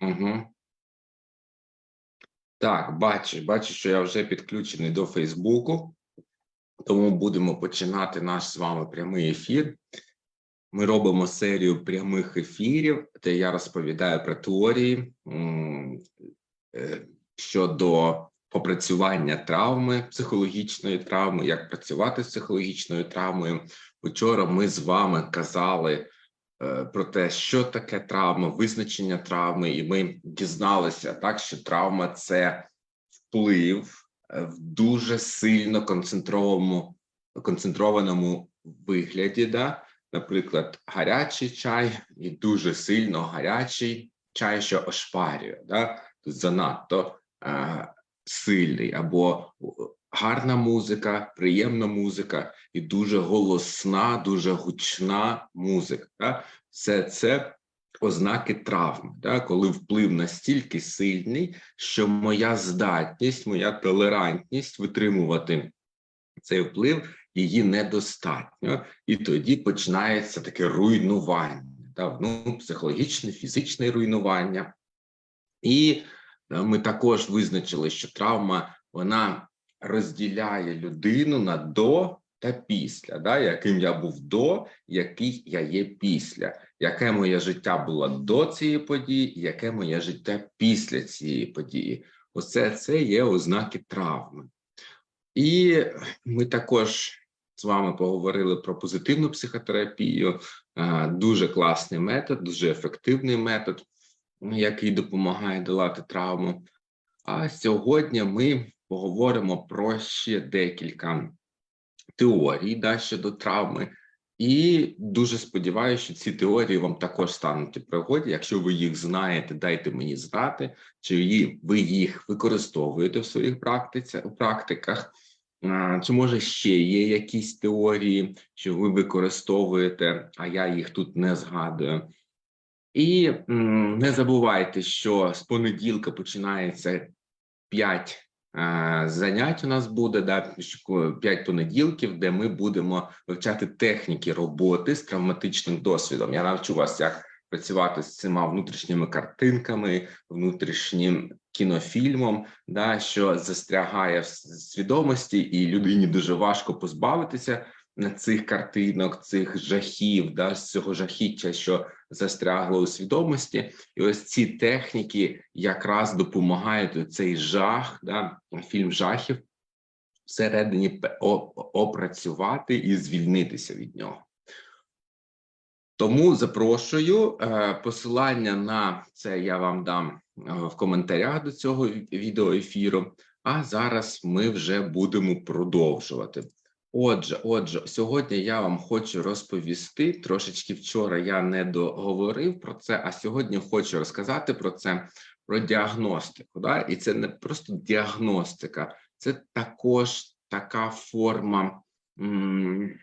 Угу. Так, бачиш, бачиш, що я вже підключений до Фейсбуку, тому будемо починати наш з вами прямий ефір. Ми робимо серію прямих ефірів, де я розповідаю про теорії е, щодо попрацювання травми, психологічної травми, як працювати з психологічною травмою. Вчора ми з вами казали про те, що таке травма, визначення травми, і ми дізналися так, що травма це вплив е, в дуже сильно концентрованому концентрованому вигляді. Да? Наприклад, гарячий чай і дуже сильно гарячий чай, що ошпарює, да? Тут занадто е, сильний, або гарна музика, приємна музика і дуже голосна, дуже гучна музика. Да? Все це ознаки травми, да? коли вплив настільки сильний, що моя здатність, моя толерантність витримувати цей вплив її недостатньо, і тоді починається таке руйнування, да? ну, психологічне, фізичне руйнування. І е, ми також визначили, що травма вона розділяє людину на до та після, да? яким я був до, який я є після, яке моє життя було до цієї події, яке моє життя після цієї події. Оце це є ознаки травми. І ми також з вами поговорили про позитивну психотерапію. Дуже класний метод, дуже ефективний метод, який допомагає долати травму. А сьогодні ми поговоримо про ще декілька теорій да, щодо травми. І дуже сподіваюся, що ці теорії вам також стануть у пригоді. Якщо ви їх знаєте, дайте мені знати, чи ви їх використовуєте в своїх практиках. Чи може ще є якісь теорії, що ви використовуєте, а я їх тут не згадую. І не забувайте, що з понеділка починається 5 занять. У нас буде да, 5 понеділків, де ми будемо вивчати техніки роботи з травматичним досвідом. Я навчу вас, як працювати з цими внутрішніми картинками, внутрішнім кінофільмом, да, що застрягає в свідомості, і людині дуже важко позбавитися цих картинок, цих жахів, да, з цього жахіття, що застрягло у свідомості. І ось ці техніки якраз допомагають цей жах, да, фільм жахів всередині опрацювати і звільнитися від нього. Тому запрошую е, посилання на це я вам дам е, в коментарях до цього ві- відеоефіру. А зараз ми вже будемо продовжувати. Отже, отже, сьогодні я вам хочу розповісти трошечки. Вчора я не договорив про це, а сьогодні хочу розказати про це про діагностику. Да? І це не просто діагностика, це також така форма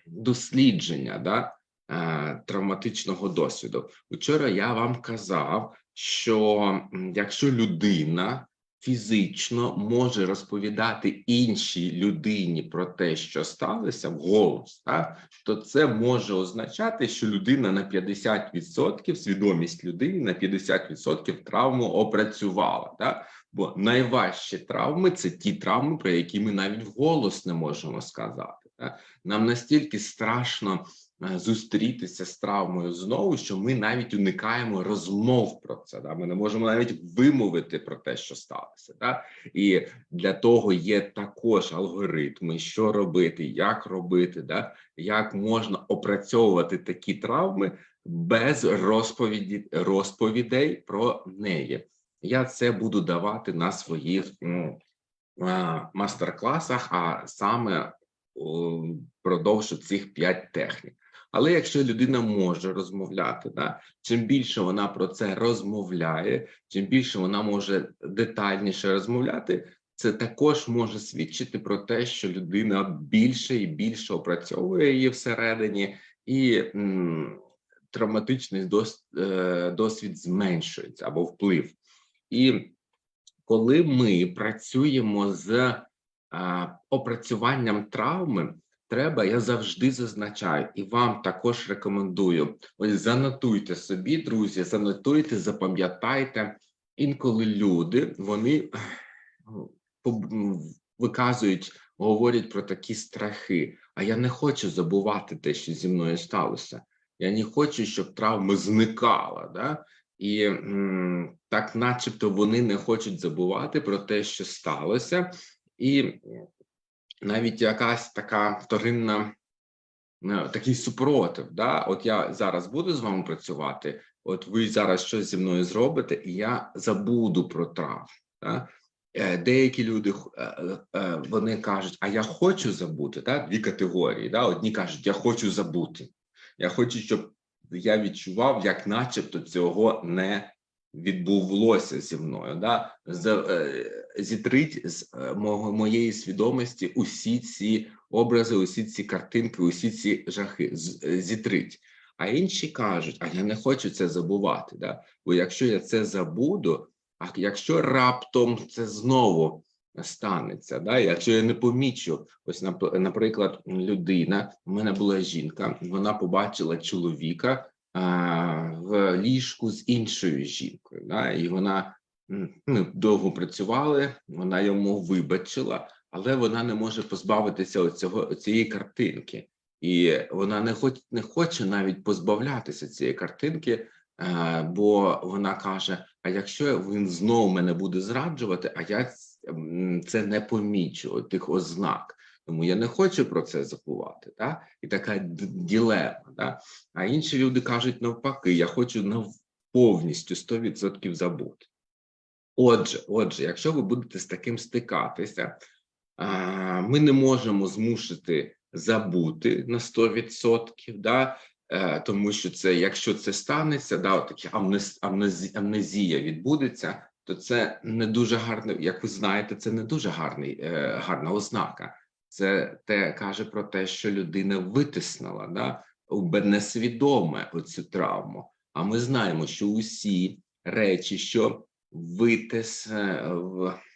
дослідження. Да? е, травматичного досвіду. Вчора я вам казав, що якщо людина фізично може розповідати іншій людині про те, що сталося вголос, так, то це може означати, що людина на 50% свідомість людини на 50% травму опрацювала. Так? Бо найважчі травми це ті травми, про які ми навіть вголос не можемо сказати. Так? Нам настільки страшно зустрітися з травмою знову, що ми навіть уникаємо розмов про це. Да? Ми не можемо навіть вимовити про те, що сталося. Да? І для того є також алгоритми, що робити, як робити, да? як можна опрацьовувати такі травми без розповіді розповідей про неї. Я це буду давати на своїх мастер-класах, а саме о, впродовж цих п'ять технік. Але якщо людина може розмовляти, да, чим більше вона про це розмовляє, чим більше вона може детальніше розмовляти, це також може свідчити про те, що людина більше і більше опрацьовує її всередині, і травматичний дос, е, досвід зменшується або вплив. І коли ми працюємо з а, опрацюванням травми, треба, я завжди зазначаю, і вам також рекомендую. Ось занотуйте собі, друзі, занотуйте, запам'ятайте інколи люди вони ну, виказують, говорять про такі страхи. А я не хочу забувати те, що зі мною сталося. Я не хочу, щоб травма зникала. Да? І так, начебто, вони не хочуть забувати про те, що сталося, і навіть якась така вторинна е, такий супротив. Да? От я зараз буду з вами працювати, от ви зараз щось зі мною зробите, і я забуду про травму. Да? Е, Деякі люди е, вони кажуть, а я хочу забути. Да? Дві категорії. Да? Одні кажуть, я хочу забути. Я хочу, щоб я відчував, як начебто цього не відбулося зі мною. Да? Е, зітрить з е, моєї свідомості усі ці образи, усі ці картинки, усі ці жахи. Е, зітрить. А інші кажуть, а я не хочу це забувати. Да? Бо якщо я це забуду, а якщо раптом це знову станеться, да? якщо я не помічу, ось наприклад, людина, у мене була жінка, вона побачила чоловіка в ліжку з іншою жінкою, да? і вона ми довго працювали, вона йому вибачила, але вона не може позбавитися оцього цієї картинки, і вона не хоч не хоче навіть позбавлятися цієї картинки, бо вона каже: а якщо він знову мене буде зраджувати, а я це не помічу, тих ознак. Тому я не хочу про це забувати. Да? І така ділема. Да? А інші люди кажуть навпаки, я хочу нав- повністю 100% забути. Отже, отже, якщо ви будете з таким стикатися, ми не можемо змусити забути на 100%, да? е, тому що це, якщо це станеться, да, такі амнез, амнезі, амнезія відбудеться, то це не дуже гарне, як ви знаєте, це не дуже гарний, е, гарна ознака. Це те каже про те, що людина витиснула да, несвідоме оцю травму. А ми знаємо, що усі речі, що витис, е,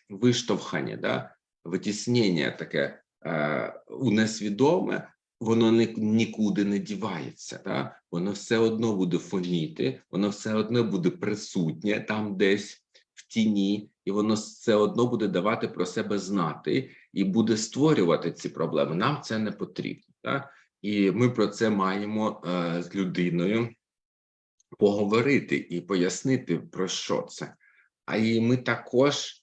виштовхання, да, витіснення таке е, у несвідоме, воно ні, нікуди не дівається. Да? Воно все одно буде фоніти, воно все одно буде присутнє там десь в тіні, і воно все одно буде давати про себе знати і буде створювати ці проблеми. Нам це не потрібно. Да? І ми про це маємо е, з людиною поговорити і пояснити, про що це. А і ми також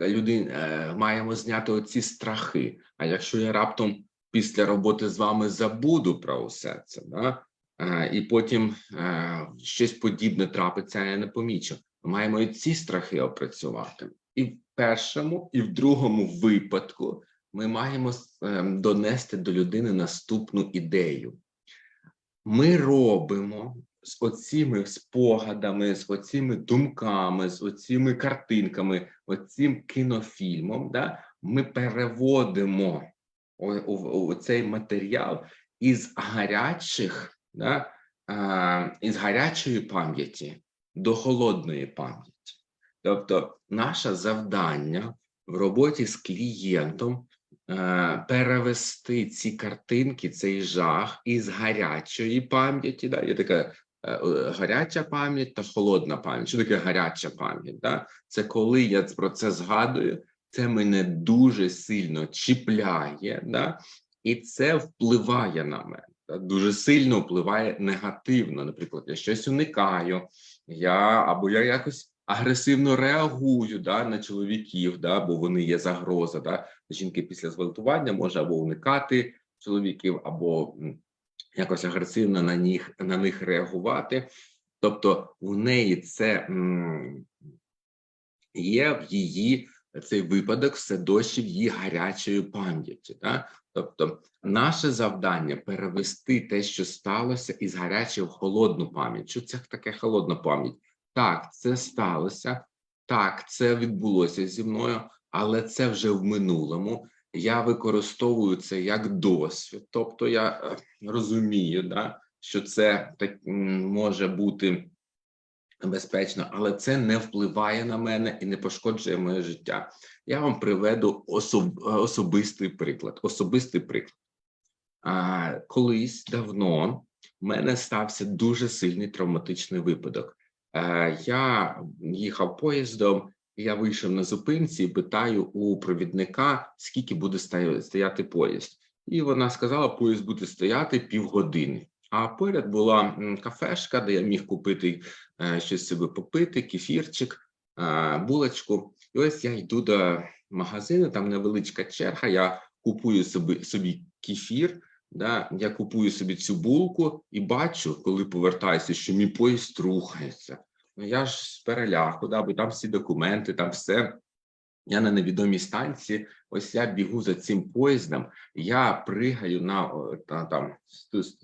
люди е, маємо зняти оці страхи. А якщо я раптом після роботи з вами забуду про усе це, да? е, і потім е, щось подібне трапиться, я не помічу. Ми маємо і ці страхи опрацювати. І в першому, і в другому випадку ми маємо е, донести до людини наступну ідею. Ми робимо з оціми спогадами, з оціми думками, з оціми картинками, оцим кінофільмом, да, ми переводимо цей матеріал із гарячих, да, а, із гарячої пам'яті до холодної пам'яті. Тобто, наше завдання в роботі з клієнтом е, перевести ці картинки, цей жах із гарячої пам'яті. Да? Є така е, е, гаряча пам'ять та холодна пам'ять. Що таке гаряча пам'ять? Да? Це коли я про це згадую, це мене дуже сильно чіпляє, да? і це впливає на мене. Дуже сильно впливає негативно. Наприклад, я щось уникаю, я або я якось агресивно реагую да, на чоловіків, да, бо вони є загроза. Да. Жінки після зґвалтування може або уникати чоловіків, або якось агресивно на них, на них реагувати. Тобто у неї це є в її цей випадок все дощі в її гарячої пам'яті. Да? Тобто, наше завдання перевести те, що сталося, із гарячої в холодну пам'ять. Що це таке холодна пам'ять? Так, це сталося, так, це відбулося зі мною, але це вже в минулому. Я використовую це як досвід. Тобто, я е, розумію, да, що це так може бути безпечно, але це не впливає на мене і не пошкоджує моє життя. Я вам приведу особ, особистий приклад. Особистий приклад. А, колись давно в мене стався дуже сильний травматичний випадок. Е, Я їхав поїздом, я вийшов на зупинці і питаю у провідника, скільки буде стояти поїзд. І вона сказала, поїзд буде стояти півгодини. А поряд була кафешка, де я міг купити е, щось собі попити, кефірчик, е, булочку. І ось я йду до магазину, там невеличка черга. Я купую собі собі кефір. Да, я купую собі цю булку і бачу, коли повертаюся, що мій поїзд рухається. Ну я ж з переляку, да, бо там всі документи, там все. Я на невідомій станції. Ось я бігу за цим поїздом. Я пригаю на, на там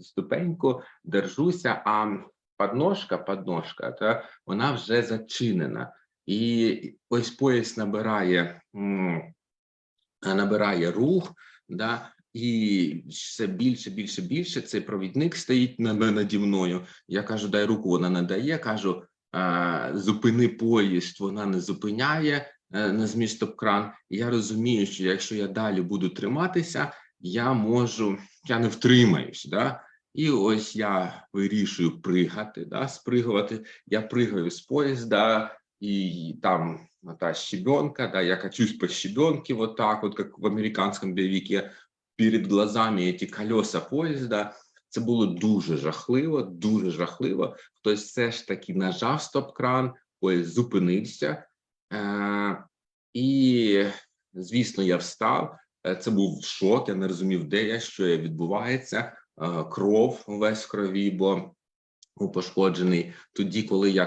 ступеньку, держуся, а подножка, подножка, та вона вже зачинена. І ось поїзд набирає, набирає рух, да, і все більше, більше, більше. Цей провідник стоїть на наді мною. Я кажу, дай руку, вона не дає. Кажу, зупини поїзд, вона не зупиняє е, на зміст стоп-кран. Я розумію, що якщо я далі буду триматися, я можу, я не втримаюсь. Да? І ось я вирішую пригати, да, спригувати. Я пригаю з поїзда, і там та щебенка, да, я качусь по щебенке вот так, вот в американському боевике, перед глазами эти колеса поїзда. Це було дуже жахливо, дуже жахливо. Хтось все ж таки нажав стоп-кран, поїзд зупинився. Е, і, звісно, я встав. Е, Це був шок. Я не розумів, де я, що відбувається. Е, Кров весь крові, бо пошкоджений. Тоді, коли я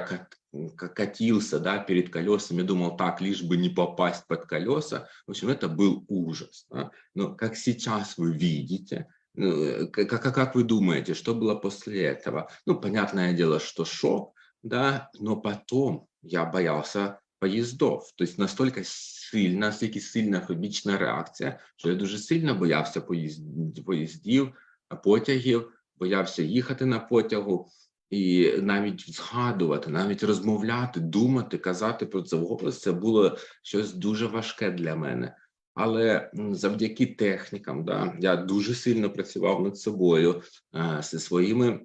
катился, да, перед колесами, думал, так, лишь бы не попасть под колеса. В общем, это был ужас. да. Но как сейчас вы видите, ну, э, к- как, как вы думаете, что было после этого? Ну, понятное дело, что шок, да, но потом я боялся поїздов. Тобто настільки сильна, настільки сильна фобічна реакція, що я дуже сильно боявся поїзд, поїздів, потягів, боявся їхати на потягу. І навіть згадувати, навіть розмовляти, думати, казати про це вголос, це було щось дуже важке для мене. Але завдяки технікам, да, я дуже сильно працював над собою е, зі своїми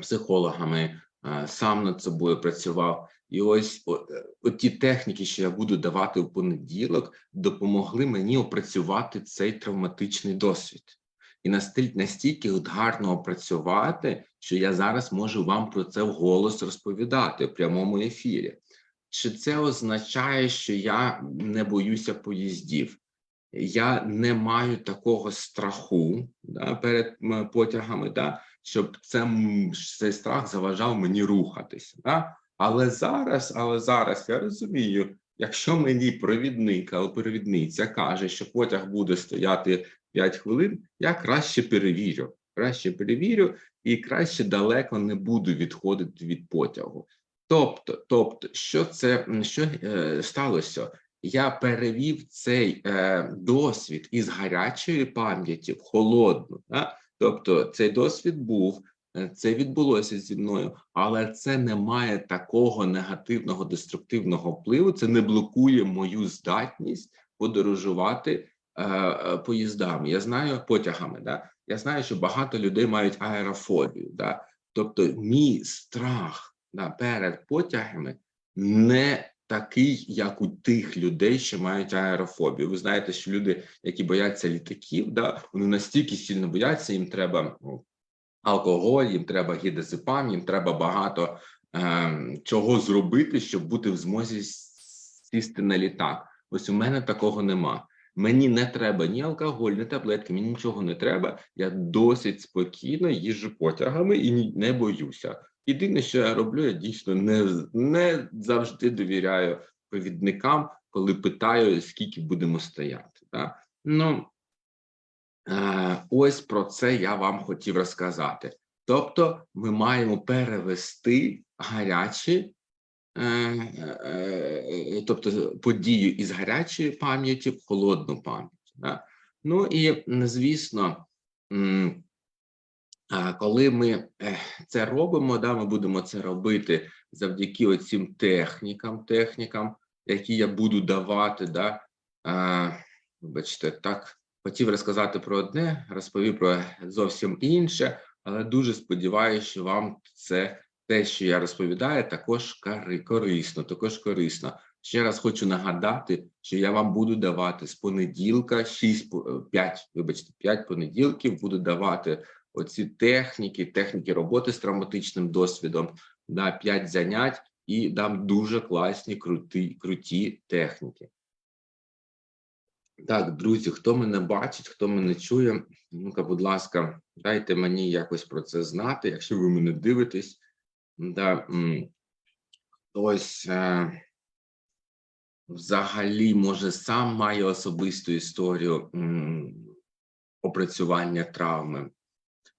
психологами, е, сам над собою працював. І ось е, ті техніки, що я буду давати в понеділок, допомогли мені опрацювати цей травматичний досвід і настільки гарно опрацювати, що я зараз можу вам про це вголос розповідати в прямому ефірі. Чи це означає, що я не боюся поїздів? Я не маю такого страху да, перед потягами, да, щоб це, цей страх заважав мені рухатися. Да? Але зараз, але зараз я розумію, якщо мені провідник або провідниця каже, що потяг буде стояти 5 хвилин, я краще перевірю. Краще перевірю і краще далеко не буду відходити від потягу. Тобто, тобто, що це що е, сталося? Я перевів цей е, досвід із гарячої пам'яті в холодну. Да? Тобто, цей досвід був, е, це відбулося зі мною, але це не має такого негативного деструктивного впливу. Це не блокує мою здатність подорожувати е, е, поїздами. Я знаю потягами. Да? Я знаю, що багато людей мають аерофобію. Да? Тобто, мій страх да, перед потягами не такий, як у тих людей, що мають аерофобію. Ви знаєте, що люди, які бояться літаків, да, вони настільки сильно бояться, їм треба ну, алкоголь, їм треба гідезепам, їм треба багато е, чого зробити, щоб бути в змозі сісти на літак. Ось у мене такого нема. Мені не треба ні алкоголь, ні таблетки, мені нічого не треба. Я досить спокійно їжджу потягами і не боюся. Єдине, що я роблю, я дійсно не, не завжди довіряю провідникам, коли питаю, скільки будемо стояти. Да? Ну, е, ось про це я вам хотів розказати. Тобто, ми маємо перевести гарячі, е, е, тобто подію із гарячої пам'яті в холодну пам'ять. Да? Ну і звісно, коли ми е, це робимо, да, ми будемо це робити завдяки оцим технікам, технікам, які я буду давати. Да, а, вибачте, так хотів розказати про одне, розповів про зовсім інше, але дуже сподіваюся, що вам це те, що я розповідаю, також корисно, також корисно. Ще раз хочу нагадати, що я вам буду давати з понеділка 6, 5, вибачте, 5 понеділків буду давати оці техніки, техніки роботи з травматичним досвідом, да, 5 занять і дам дуже класні, круті, круті техніки. Так, друзі, хто мене бачить, хто мене чує, ну-ка, будь ласка, дайте мені якось про це знати, якщо ви мене дивитесь. Да, хтось е, взагалі, може, сам має особисту історію опрацювання травми.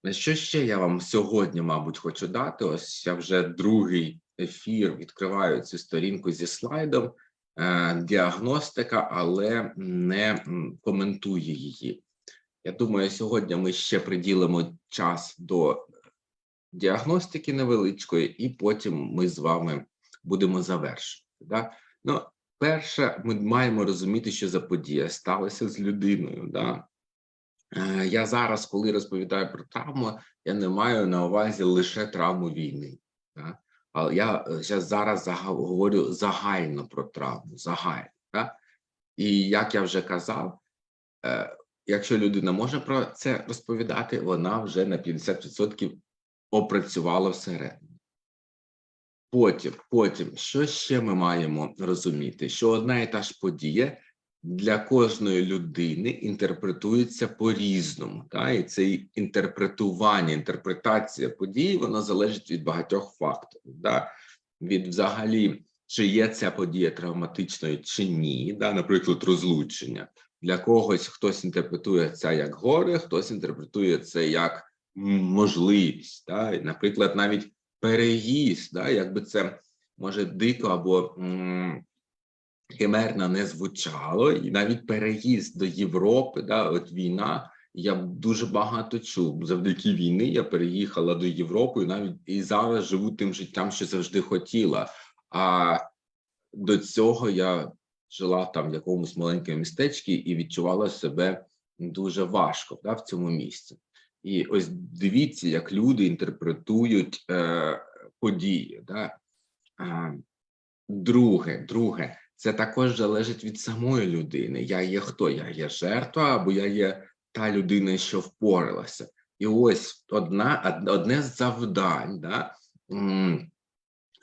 На що ще я вам сьогодні, мабуть, хочу дати? Ось я вже другий ефір відкриваю цю сторінку зі слайдом. Е, діагностика, але не коментує її. Я думаю, сьогодні ми ще приділимо час до діагностики невеличкої, і потім ми з вами будемо завершувати. Да? Ну, перше, ми маємо розуміти, що за подія сталася з людиною. Да? Е, Я зараз, коли розповідаю про травму, я не маю на увазі лише травму війни. Да? Але я зараз говорю загально про травму, загально. Да? І як я вже казав, е, якщо людина може про це розповідати, вона вже на 50% опрацювала всередині. Потім, потім, що ще ми маємо розуміти? Що одна і та ж подія для кожної людини інтерпретується по-різному. Та? І це інтерпретування, інтерпретація події, вона залежить від багатьох факторів. Да? Від взагалі, чи є ця подія травматичною чи ні, да? наприклад, розлучення. Для когось хтось інтерпретує це як горе, хтось інтерпретує це як можливість. І, Наприклад, навіть переїзд, да? якби це може дико або химерно не звучало, і навіть переїзд до Європи, да, от війна. Я дуже багато чув. Завдяки війни я переїхала до Європи і навіть і зараз живу тим життям, що завжди хотіла. А до цього я жила там в якомусь маленькому містечку і відчувала себе дуже важко да, в цьому місці. І ось дивіться, як люди інтерпретують е, події. Да? А, друге, друге, це також залежить від самої людини. Я є хто? Я є жертва, або я є та людина, що впоралася. І ось одна, одне з завдань, да,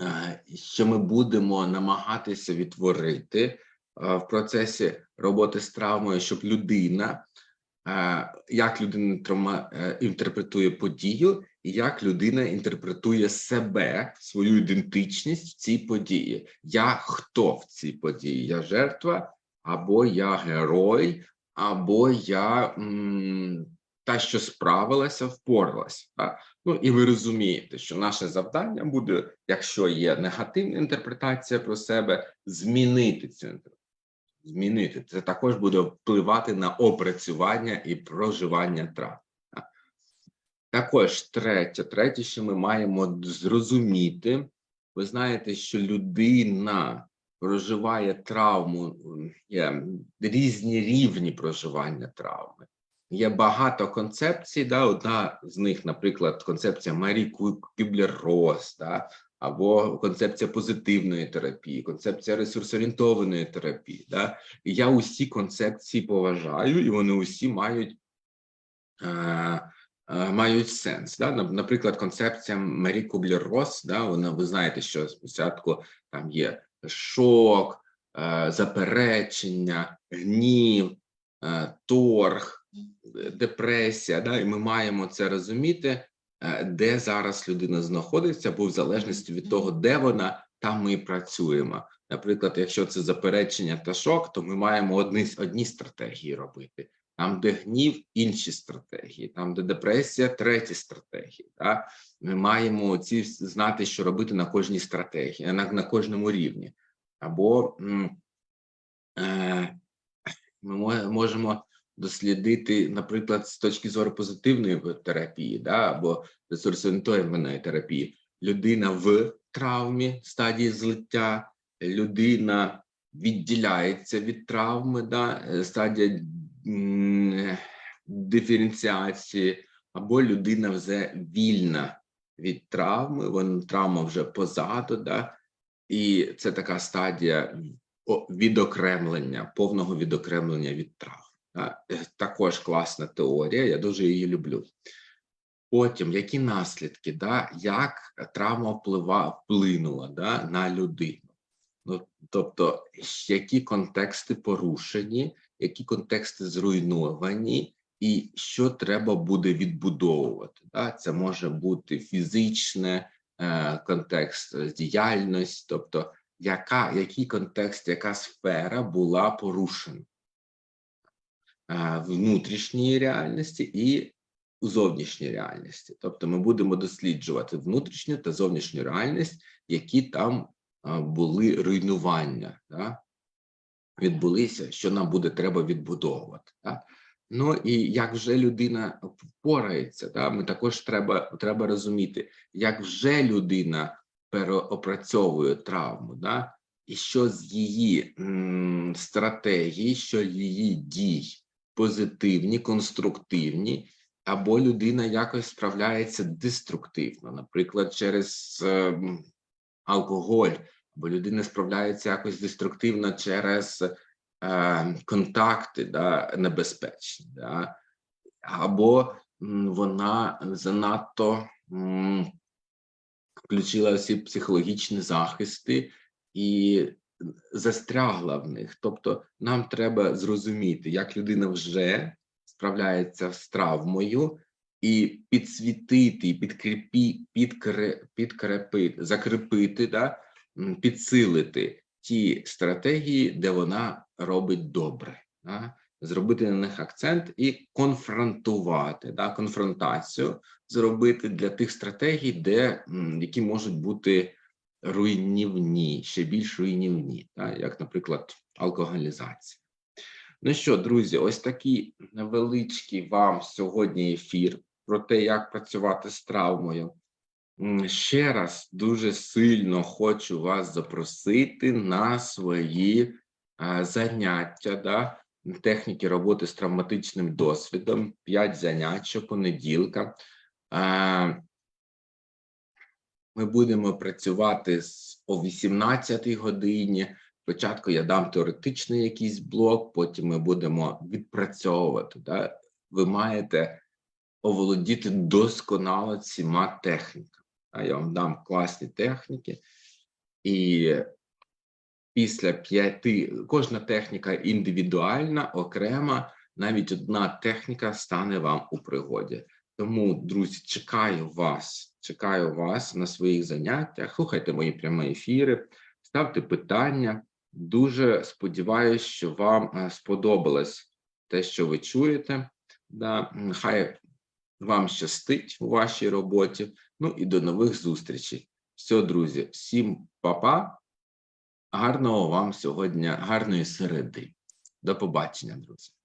е, що ми будемо намагатися відтворити е, в процесі роботи з травмою, щоб людина, е, як людина травма е, інтерпретує подію, і як людина інтерпретує себе, свою ідентичність в цій події. Я хто в цій події? Я жертва, або я герой, або я м, та, що справилася, впоралася. Ну і ви розумієте, що наше завдання буде, якщо є негативна інтерпретація про себе, змінити цю інтерпретацію. Змінити це також буде впливати на опрацювання і проживання травм. Також третє, третє, що ми маємо зрозуміти, ви знаєте, що людина проживає травму, є різні рівні проживання травми. Є багато концепцій. Да? Одна з них, наприклад, концепція Марі Кюблер-Росс, да? Або концепція позитивної терапії, концепція ресурсорієнтованої терапії. Да? І я усі концепції поважаю, і вони усі мають. Е, е, Мають сенс, да? Наприклад, концепція Марі Кублер-Росс, да, ви знаєте, що спочатку там є шок, е, заперечення, гнів, е, торг, е, депресія. Да? І ми маємо це розуміти, де зараз людина знаходиться, бо в залежності від того, де вона, там ми працюємо. Наприклад, якщо це заперечення та шок, то ми маємо одні, одні стратегії робити. Там, де гнів, інші стратегії, там, де депресія, треті стратегії. Да? Ми маємо ці знати, що робити на кожній стратегії, на, на кожному рівні. Або е, ми можемо дослідити, наприклад, з точки зору позитивної терапії, да? або ресурсоорієнтованої терапії. Людина в травмі стадії злиття, людина відділяється від травми, да? е, стадія диференціації, або людина вже вільна від травми, вон травма вже позаду, да? і це така стадія відокремлення, повного відокремлення від травм. Е, Також класна теорія, я дуже її люблю. Потім, які наслідки, да? як травма вплива, вплинула да? на людину? Ну, тобто, які контексти порушені, які контексти зруйновані, і що треба буде відбудовувати. Да? Це може бути фізичне е, контекст е, діяльність, тобто яка, який контекст, яка сфера була порушена внутрішньої реальності і у зовнішній реальності. Тобто ми будемо досліджувати внутрішню та зовнішню реальність, які там були руйнування, да? відбулися, що нам буде треба відбудовувати. Да? Ну і як вже людина впорається, да? ми також треба, треба розуміти, як вже людина переопрацьовує травму, да? і що з її м, стратегії, що її дій позитивні, конструктивні, або людина якось справляється деструктивно, наприклад, через ем, алкоголь, або людина справляється якось деструктивно через е, контакти да, небезпечні, да, або м, вона занадто м, включила всі психологічні захисти і застрягла в них. Тобто, нам треба зрозуміти, як людина вже справляється з травмою, і підсвітити, підкріпі, підкре, підкрепити, закріпити, да, підсилити ті стратегії, де вона робить добре, да, зробити на них акцент і конфронтувати, да, конфронтацію зробити для тих стратегій, де які можуть бути руйнівні, ще більш руйнівні, да, як, наприклад, алкоголізація. Ну що, друзі, ось такий невеличкий вам сьогодні ефір про те, як працювати з травмою. Ще раз дуже сильно хочу вас запросити на свої заняття, да, техніки роботи з травматичним досвідом, 5 занять щопонеділка. А, Ми будемо працювати з о 18 годині. Спочатку я дам теоретичний якийсь блок, потім ми будемо відпрацьовувати. Да? Ви маєте оволодіти досконало цими техніками. А я вам дам класні техніки, і після п'яти кожна техніка індивідуальна, окрема, навіть одна техніка стане вам у пригоді. Тому, друзі, чекаю вас, чекаю вас на своїх заняттях. Слухайте мої прямі ефіри, ставте питання. Дуже сподіваюся, що вам е, сподобалось те, що ви чуєте. Да, хай вам щастить у вашій роботі. Ну і до нових зустрічей. Все, друзі, всім па-па. Гарного вам сьогодні, гарної середи. До побачення, друзі.